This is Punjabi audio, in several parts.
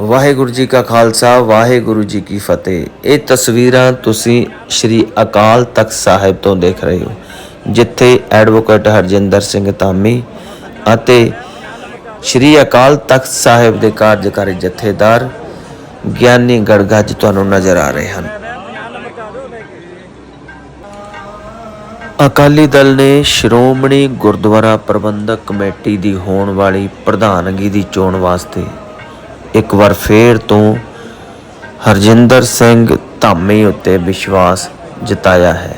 ਵਾਹਿਗੁਰੂ ਜੀ ਕਾ ਖਾਲਸਾ, ਵਾਹਿਗੁਰੂ ਜੀ ਕੀ ਫਤਿਹ। ਇਹ ਤਸਵੀਰਾਂ ਤੁਸੀਂ ਸ਼੍ਰੀ ਅਕਾਲ ਤਖਤ ਸਾਹਿਬ ਤੋਂ ਦੇਖ ਰਹੇ ਹੋ, ਜਿੱਥੇ ਐਡਵੋਕੇਟ ਹਰਜਿੰਦਰ ਸਿੰਘ ਧਾਮੀ ਅਤੇ ਸ਼੍ਰੀ ਅਕਾਲ ਤਖਤ ਸਾਹਿਬ ਦੇ ਕਾਰਜਕਾਰੀ ਜਥੇਦਾਰ ਗਿਆਨੀ ਗੜਗੱਜ ਤੁਹਾਨੂੰ ਨਜ਼ਰ ਆ ਰਹੇ ਹਨ। ਅਕਾਲੀ ਦਲ ਨੇ ਸ਼੍ਰੋਮਣੀ ਗੁਰਦੁਆਰਾ ਪ੍ਰਬੰਧਕ ਕਮੇਟੀ ਦੀ ਹੋਣ ਵਾਲੀ ਪ੍ਰਧਾਨਗੀ ਦੀ ਚੋਣ ਵਾਸਤੇ ਇੱਕ ਵਾਰ ਫੇਰ ਤੋਂ ਹਰਜਿੰਦਰ ਸਿੰਘ ਧਾਮੀ ਉੱਤੇ ਵਿਸ਼ਵਾਸ ਜਤਾਇਆ ਹੈ।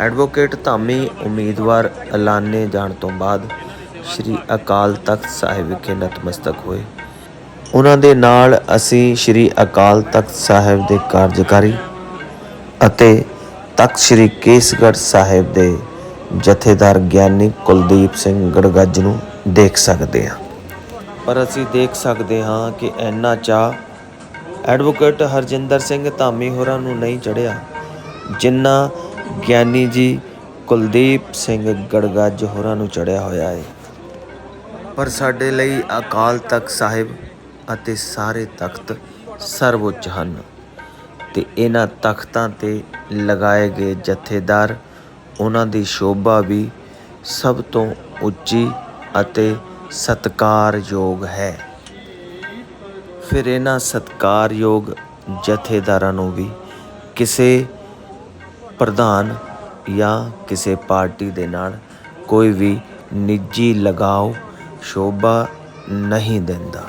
ਐਡਵੋਕੇਟ ਧਾਮੀ ਉਮੀਦਵਾਰ ਐਲਾਨੇ ਜਾਣ ਤੋਂ ਬਾਅਦ ਸ੍ਰੀ ਅਕਾਲ ਤਖਤ ਸਾਹਿਬ ਵਿਖੇ ਨਤਮਸਤਕ ਹੋਏ। ਉਹਨਾਂ ਦੇ ਨਾਲ ਅਸੀਂ ਸ੍ਰੀ ਅਕਾਲ ਤਖਤ ਸਾਹਿਬ ਦੇ ਕਾਰਜਕਾਰੀ ਅਤੇ ਤਖਤ ਸ੍ਰੀ ਕੇਸਗੜ੍ਹ ਸਾਹਿਬ ਦੇ ਜਥੇਦਾਰ ਗਿਆਨੀ ਕੁਲਦੀਪ ਸਿੰਘ ਗੜਗੱਜ ਨੂੰ ਦੇਖ ਸਕਦੇ ਹਾਂ। ਪਰ ਅਸੀਂ ਦੇਖ ਸਕਦੇ ਹਾਂ ਕਿ ਇੰਨਾ ਚਾਹ ਐਡਵੋਕੇਟ ਹਰਜਿੰਦਰ ਸਿੰਘ ਧਾਮੀ ਹੋਰਾਂ ਨੂੰ ਨਹੀਂ ਚੜਿਆ ਜਿੰਨਾ ਗਿਆਨੀ ਜੀ ਕੁਲਦੀਪ ਸਿੰਘ ਗੜਗੱਜ ਹੋਰਾਂ ਨੂੰ ਚੜਿਆ ਹੋਇਆ ਹੈ ਪਰ ਸਾਡੇ ਲਈ ਅਕਾਲ ਤਖਤ ਸਾਹਿਬ ਅਤੇ ਸਾਰੇ ਤਖਤ ਸਰਵਉੱਚ ਹਨ ਤੇ ਇਹਨਾਂ ਤਖਤਾਂ ਤੇ ਲਗਾਏ ਗਏ ਜਥੇਦਾਰ ਉਹਨਾਂ ਦੀ ਸ਼ੋਭਾ ਵੀ ਸਭ ਤੋਂ ਉੱਚੀ ਅਤੇ ਸਤਿਕਾਰਯੋਗ ਹੈ। ਫਿਰ ਇਹਨਾਂ ਸਤਿਕਾਰਯੋਗ ਜਥੇਦਾਰਾਂ ਨੂੰ ਵੀ ਕਿਸੇ ਪ੍ਰਧਾਨ ਜਾਂ ਕਿਸੇ ਪਾਰਟੀ ਦੇ ਨਾਲ ਕੋਈ ਵੀ ਨਿੱਜੀ ਲਗਾਓ ਸ਼ੋਭਾ ਨਹੀਂ ਦਿੰਦਾ।